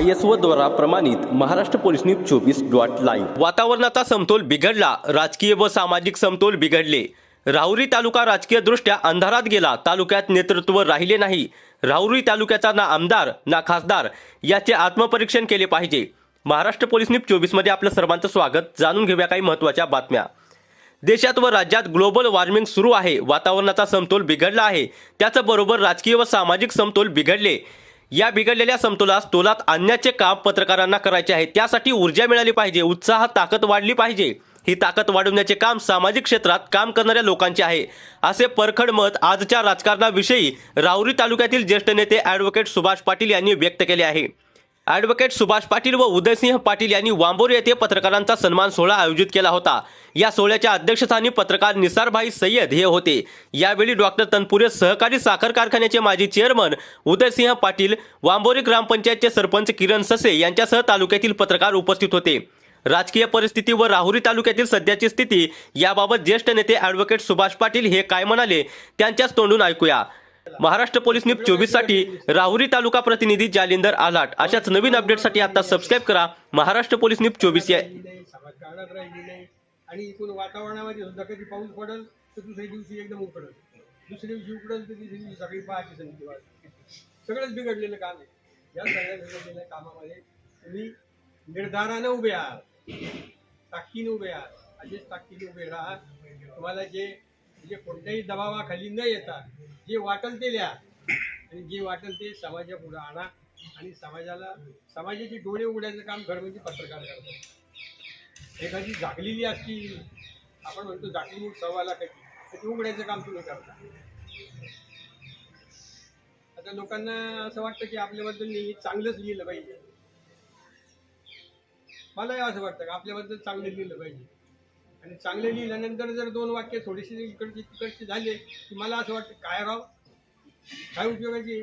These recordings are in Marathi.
आय एस ओ द्वारा प्रमाणित महाराष्ट्र पोलीस न्यूज चोवीस डॉट लाईव्ह. वातावरणाचा समतोल बिघडला राजकीय व सामाजिक समतोल बिघडले. राहुरी तालुका राजकीय दृष्ट्या अंधारात गेला तालुक्यात नेतृत्व राहिले नाही. राहुरी तालुक्याचा ना आमदार ना खासदार याचे आत्मपरीक्षण केले पाहिजे. महाराष्ट्र पोलीस न्यूज चोवीसमध्ये आपलं सर्वांचं स्वागत. जाणून घेऊया काही महत्त्वाच्या बातम्या. देशात व राज्यात ग्लोबल वॉर्मिंग सुरू आहे. वातावरणाचा समतोल बिघडला आहे. त्याचबरोबर राजकीय व सामाजिक समतोल बिघडले. या बिघडलेल्या समतोलास तोलात आणण्याचे काम पत्रकारांना करायचे आहे. त्यासाठी ऊर्जा मिळाली पाहिजे उत्साह ताकद वाढली पाहिजे. ही ताकद वाढवण्याचे काम सामाजिक क्षेत्रात काम करणाऱ्या लोकांचे आहे. असे परखड मत आजच्या राजकारणाविषयी राहुरी तालुक्यातील ज्येष्ठ नेते ॲडव्होकेट सुभाष पाटील यांनी व्यक्त केले आहे. ॲडव्होकेट सुभाष पाटील व उदयसिंह पाटील यांनी वांबोर येथे पत्रकारांचा सन्मान सोहळा आयोजित केला होता. या सोहळ्याच्या अध्यक्षस्थानी पत्रकार निसारभाई सय्यद हे होते. यावेळी डॉक्टर तनपुरे सहकारी साखर कारखान्याचे माजी चेअरमन उदयसिंह पाटील वांबोरी ग्रामपंचायतचे सरपंच किरण ससे यांच्यासह तालुक्यातील पत्रकार उपस्थित होते. राजकीय परिस्थिती व राहुरी तालुक्यातील सध्याची स्थिती याबाबत ज्येष्ठ नेते ॲडव्होकेट सुभाष पाटील हे काय म्हणाले त्यांच्याच तोंडून ऐकूया. महाराष्ट्र पोलीस न्यूज चोवीससाठी राहुरी तालुका प्रतिनिधी जालिंदर आलाट. अशाच नवीन अपडेटसाठी आता सबस्क्राईब करा. महाराष्ट्र पोलीस न्यूज चोवीस या आणि एकूण वातावरणामध्ये सुद्धा कधी पाऊस पडेल तर दुसऱ्या दिवशी एकदम उकडल. दुसऱ्या दिवशी उकडल तर तिसऱ्या दिवशी सगळी पहाटे संधी वाजते सगळंच बिघडलेलं काम आहे. या सगळ्या बिघडलेल्या कामामध्ये तुम्ही निर्धारानं उभे आहात. ताकदीने उभे आहात. असेच ताकदीने उभे राहा तुम्हाला जे म्हणजे कोणत्याही दबावाखाली न येता जे वाटेल ते लिहा आणि जे वाटेल ते समाजा पुढे आणा आणि समाजाला समाजाचे डोळे उघडायचं काम खरं म्हणजे पत्रकार करतात. एखादी झाकलेली असती आपण म्हणतो झाकली मूठ सव्वाला काही तर ती उघडायचं काम तुम्ही करता. आता लोकांना असं वाटतं की आपल्याबद्दल नेहमी चांगलंच लिहिलं पाहिजे. मलाही असं वाटतं की आपल्याबद्दल चांगलं लिहिलं पाहिजे. आणि चांगलं लिहिल्यानंतर जर दोन वाक्य थोडीशी इकडची तिकडची झाले की मला असं वाटतं काय राव? काय उपयोगाची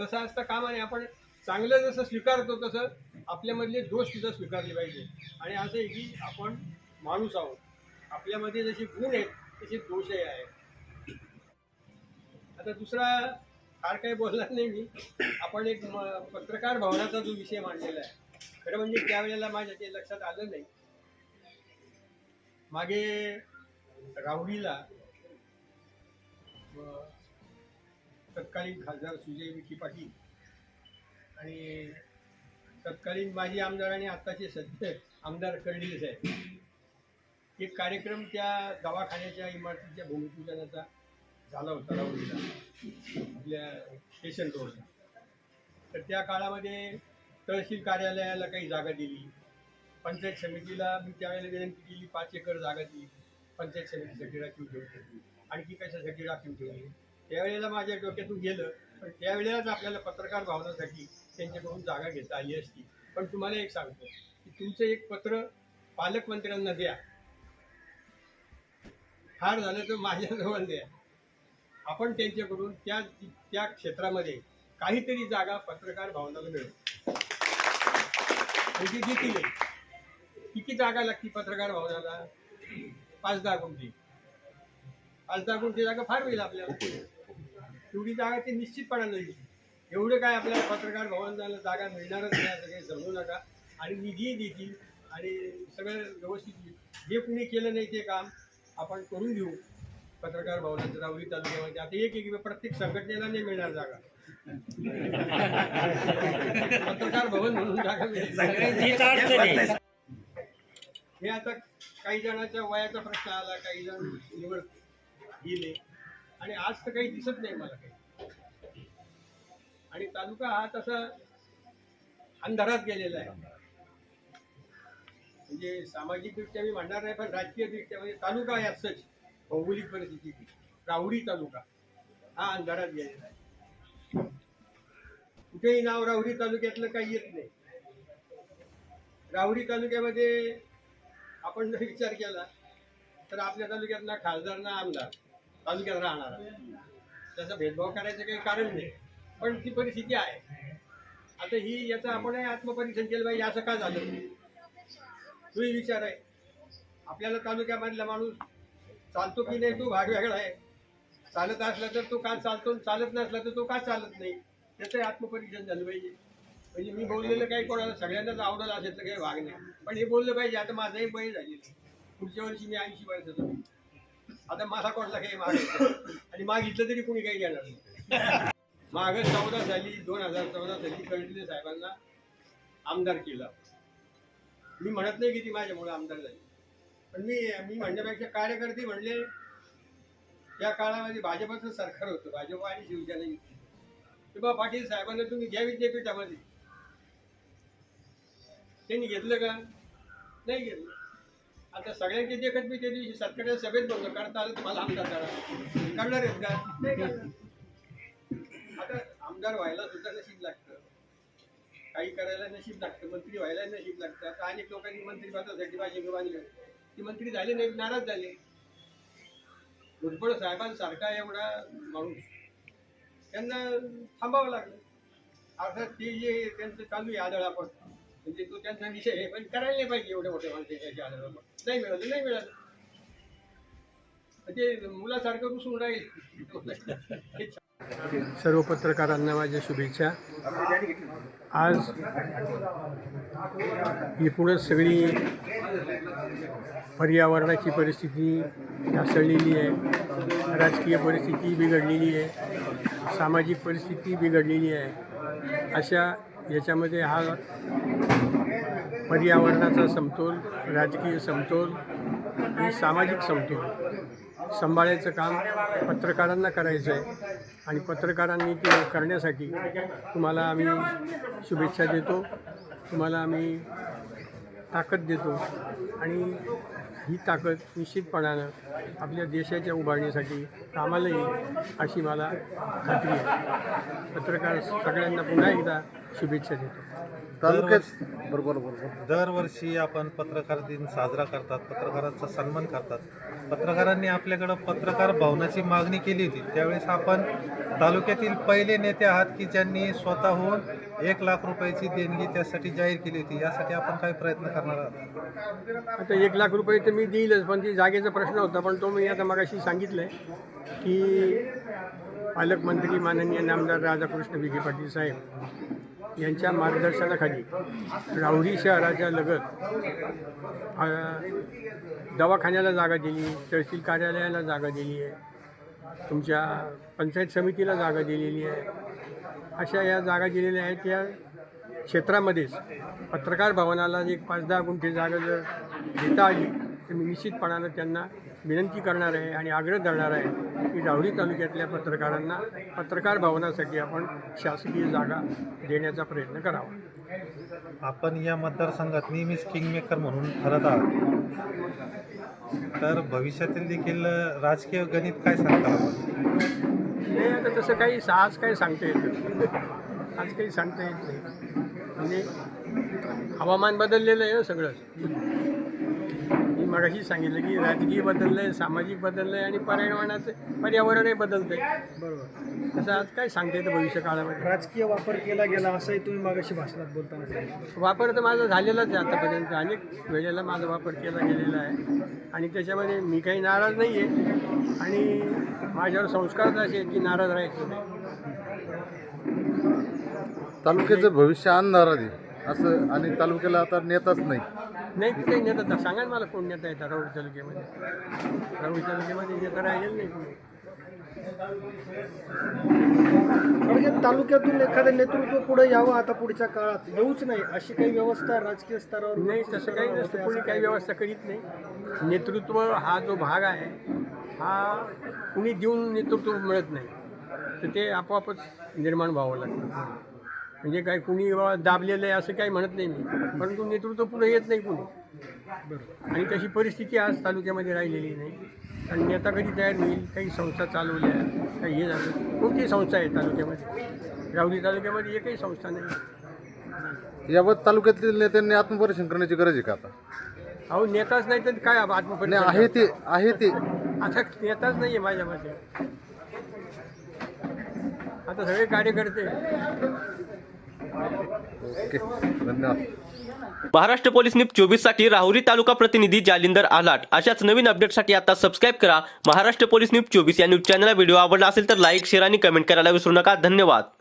तसं असता काम आहे आपण चांगलं जसं स्वीकारतो तसं आपल्यामधले दोष सुद्धा स्वीकारले पाहिजे. आणि असं आहे की आपण माणूस आहोत. आपल्यामध्ये जसे गुण आहेत तसे दोषही आहेत. आता दुसरा फार काही बोलणार नाही मी. आपण एक पत्रकार भवनाचा जो विषय मांडलेला आहे. खरं म्हणजे त्यावेळेला माझ्या ते लक्षात आलं नाही. मागे राहुरीला तत्कालीन खासदार सुजय विखे पाटील आणि तत्कालीन माजी आमदार आणि आत्ताचे सध्या आमदार कर्डिले साहेब. एक कार्यक्रम त्या दवाखान्याच्या इमारतीच्या भूमिपूजनाचा झाला होता राहुरीला आपल्या स्टेशन रोडला तर त्या काळामध्ये तहसील कार्यालयाला काही जागा दिली. पंचायत समितीला मी त्यावेळेला विनंती केली पाच एकर जागा दिली. पंचायत समितीसाठी राखीव ठेवली. आणखी कशासाठी राखीव ठेवली? त्यावेळेला माझ्या डोक्यातून गेलं पण त्यावेळेलाच आपल्याला पत्रकार भावनासाठी त्यांच्याकडून जागा घेता आली असती. पण तुम्हाला एक सांगतो की तुमचं एक पत्र पालकमंत्र्यांना द्या. फार झालं तर माझ्याजवळ द्या. आपण त्यांच्याकडून त्या त्या क्षेत्रामध्ये काहीतरी जागा पत्रकार भावनाला मिळेल. म्हणजे देतील किती जागा लागती पत्रकार भवनाला? पाच दहा गुंठी. पाच दहा गुंठी जागा फार होईल आपल्याला. तेवढी जागा ती निश्चितपणानं येईल एवढं काय आपल्याला पत्रकार भवनाला जागा मिळणारच नाही असं काही समजू नका. आणि निधी देतील. आणि सगळं व्यवस्थित जे कुणी केलं नाही ते काम आपण करून घेऊ. पत्रकार भवनाचं राहुरी तालुक्यामध्ये. आता एक एक प्रत्येक संघटनेला नाही मिळणार जागा. पत्रकार भवन म्हणून हे आता काही जणांच्या वयाचा प्रश्न आला काही जण निवड गेले. आणि आज तर काही दिसत नाही मला काही. आणि तालुका हा तसा अंधारात गेलेला आहे. म्हणजे सामाजिकदृष्ट्या मी म्हणणार नाही पण राजकीयदृष्ट्या म्हणजे तालुका आहे असंच भौगोलिक परिस्थिती राहुरी तालुका हा अंधारात गेलेला आहे. कुठेही नाव राहुरी तालुक्यातलं काही येत नाही. राहुरी तालुक्यामध्ये आपण जर विचार केला तर आपल्या तालुक्यातला खासदार ना आमदार तालुक्यात राहणार त्याचा भेदभाव करायचं काही कारण नाही. पण ती परिस्थिती आहे. आता ही याचं आपण आत्मपरीक्षण केलं पाहिजे असं का झालं? तोही विचार आहे. आपल्याला तालुक्यामधला माणूस चालतो की नाही तो भाग वेगळा आहे. चालत असला तर तो का चालतो आणि चालत नसला तर तो का चालत नाही? त्याचं आत्मपरीक्षण झालं पाहिजे. म्हणजे मी बोललेलं काही कोणाला सगळ्यांनाच आवडलं असेल तर काही वाग नाही. पण हे बोललं पाहिजे आता माझंही वय झालेलं पुढच्या वर्षी मी ऐंशी वर्षाचा आता माझा कोणाला काही मागायचं आणि मागितलं तरी कुणी काही घेणार नाही. मागं चौदा साली दोन हजार चौदा साली कळले साहेबांना आमदार केला. मी म्हणत नाही की ती माझ्यामुळे आमदार झाली. पण मी मी म्हणण्यापेक्षा कार्यकर्ते म्हणले या काळामध्ये भाजपाचं सरकार होतं. भाजप आणि शिवसेना तेव्हा पाटील साहेबांना तुम्ही घ्या विद्यापीठामध्ये. त्यांनी घेतलं का? नाही घेतलं. आता सगळ्यांचे देखत मी त्या दिवशी सरकारच्या सभेत बोललो करता आलं तुम्हाला आमदार करा. करणार आहेत का नाही करणार आता आमदार व्हायला सुद्धा नशीब लागतं. काही करायला नशीब लागतं मंत्री व्हायला नशीब लागतं. आता अनेक लोकांनी मंत्रिपदासाठी माझे बांधले. ती मंत्री झाले नाही नाराज झाले. भुजबळ साहेबांसारखा एवढा माणूस. त्यांना थांबावं लागलं. अर्थात ते जे त्यांचं चालू आहे आदळापण म्हणजे तो त्यांचा विषय आहे पण करायला नाही पाहिजे एवढ्या मोठ्या माणसाच्या आदळापण नाही मिळालं नाही मिळालं. म्हणजे मुलासारखं रुसून राहील. सर्व पत्रकारांना माझ्या शुभेच्छा. आज ही पुढं सगळी पर्यावरणाची परिस्थिती ढासळलेली आहे. राजकीय परिस्थिती बिघडलेली आहे. सामाजिक परिस्थिती बिघडलेली आहे. अशा याच्यामध्ये हा पर्यावरणाचा समतोल राजकीय समतोल आणि सामाजिक समतोल सांभाळायचं काम पत्रकारांना करायचं आहे. आणि पत्रकारांनी ते करण्यासाठी तुम्हाला आम्ही शुभेच्छा देतो. तुम्हाला आम्ही ताकद देतो. आणि ही ताकद निश्चितपणानं आपल्या देशाच्या उभारणीसाठी कामाला येईल अशी मला खात्री आहे. पत्रकार सगळ्यांना पुन्हा एकदा शुभेच्छा देतो. तालुक्यात बरोबर बरोबर दरवर्षी आपण पत्रकार दिन साजरा करतात पत्रकारांचा सन्मान करतात. पत्रकारांनी आपल्याकडं पत्रकार भवनाची मागणी केली होती. त्यावेळेस आपण तालुक्यातील पहिले नेते आहात की ज्यांनी स्वतःहून एक लाख रुपयाची देणगी त्यासाठी जाहीर केली होती? यासाठी आपण काय प्रयत्न करणार आहात? आता एक लाख रुपये तर मी देईलच पण ती जागेचा प्रश्न होता. पण तो मी आता मगाशी सांगितलं आहे की पालकमंत्री माननीय नामदार राधाकृष्ण विखे पाटील साहेब यांच्या मार्गदर्शनाखाली राहुरी शहराच्या लगत दवाखान्याला जागा दिली तहसील कार्यालयाला जागा दिली आहे. तुमच्या पंचायत समितीला जागा दिलेली आहे. अशा या जागा दिलेल्या आहेत या क्षेत्रामध्येच पत्रकार भवनाला एक पाच दहा गुंठे जागा जर घेता आली तर मी निश्चितपणानं त्यांना विनंती करणार आहे आणि आग्रह धरणार आहे की राहुरी तालुक्यातल्या पत्रकारांना पत्रकार भवनासाठी आपण शासकीय जागा देण्याचा प्रयत्न करावा. आपण या मतदारसंघात नेहमीच किंगमेकर म्हणून ठरत आहात. तर भविष्यातील देखील राजकीय गणित काय सांगता नाही आता तसं काही आज काही सांगता येत नाही. आज काही सांगता येत नाही. म्हणजे हवामान बदललेलं आहे हो सगळं. मगाशी सांगितलं की राजकीय बदललं आहे सामाजिक बदललं आहे आणि पर्यावरणाचं पर्यावरणही बदलतं आहे बरोबर. तसं आज काय सांगता येतं भविष्य काळामध्ये? राजकीय वापर केला गेला असंही तुम्ही मागाशी भाषणात बोलताना सांगितलं. वापर तर माझा झालेलाच आहे आतापर्यंत. अनेक वेळेला माझा वापर केला गेलेला आहे. आणि त्याच्यामध्ये मी काही नाराज नाही आहे. आणि माझ्यावर संस्कारच असे आहेत की नाराज राहायचं नाही. तालुक्याचं भविष्य अंधार आहे असं आणि तालुक्याला आता नेताच नाही. नाही कुठे नेता तर सांगा ना मला कोण नेता येतात राऊर तालुक्यामध्ये राऊर तालुक्यामध्ये नेता राहिलेलं नाही कोणी. तालुक्यातून एखादं नेतृत्व पुढे यावं आता पुढच्या काळात? येऊच नाही. अशी काही व्यवस्था राजकीय स्तरावर नाही तसं काही नसतं. कोणी काही व्यवस्था करीत नाही. नेतृत्व हा जो भाग आहे हा कुणी देऊन नेतृत्व मिळत नाही. तर ते आपोआपच निर्माण व्हावं लागतं. म्हणजे काय कुणी बाबा दाबलेलं आहे असं काही म्हणत नाही मी. परंतु नेतृत्व पुढे येत नाही कुणी. आणि तशी परिस्थिती आज तालुक्यामध्ये राहिलेली नाही. कारण नेता कधी तयार होईल काही संस्था चालवल्या काही हे झालं. कोणती संस्था आहे तालुक्यामध्ये? राहुरी तालुक्यामध्ये एकही संस्था नाही. याबाबत तालुक्यातील नेत्यांनी आत्मपरीक्षण करण्याची गरज आहे का आता? अहो नेताच नाही तर काय नाही आत्मपरीक्षण आहे ते आहे ते. आता नेताच नाही आहे माझ्या मते आता सगळे कार्यकर्ते. ओके धन्यवाद. महाराष्ट्र पोलीस न्यूज चोवीससाठी राहुरी तालुका प्रतिनिधी जालिंदर आलाट. अशाच नवीन अपडेटसाठी आता सबस्क्राईब करा. महाराष्ट्र पोलीस न्यूज चोवीस या न्यूज चॅनलला व्हिडिओ आवडला असेल तर लाईक शेअर आणि कमेंट करायला विसरू नका. धन्यवाद.